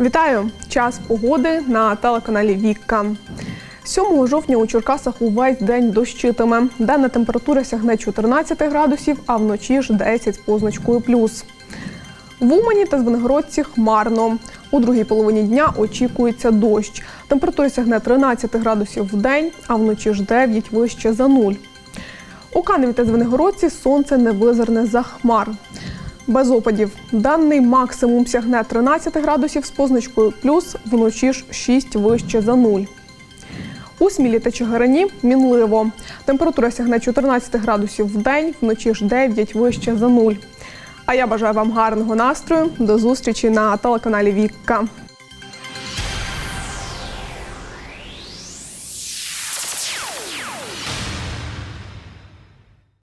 Вітаю! Час погоди на телеканалі Вікка. 7 жовтня у Черкасах увесь день дощитиме. Денна температура сягне 14 градусів, а вночі ж 10 з позначкою плюс. В Умані та Звенигородці хмарно. У другій половині дня очікується дощ. Температура сягне 13 градусів в день, а вночі ж 9 вище за нуль. У Каневі та Звенигородці сонце не визирне за хмар. Без опадів. Даний максимум сягне 13 градусів з позначкою плюс, вночі ж 6 вище за нуль. У Смілі та Чигирині мінливо. Температура сягне 14 градусів в день, вночі ж 9 вище за нуль. А я бажаю вам гарного настрою. До зустрічі на телеканалі Вікка.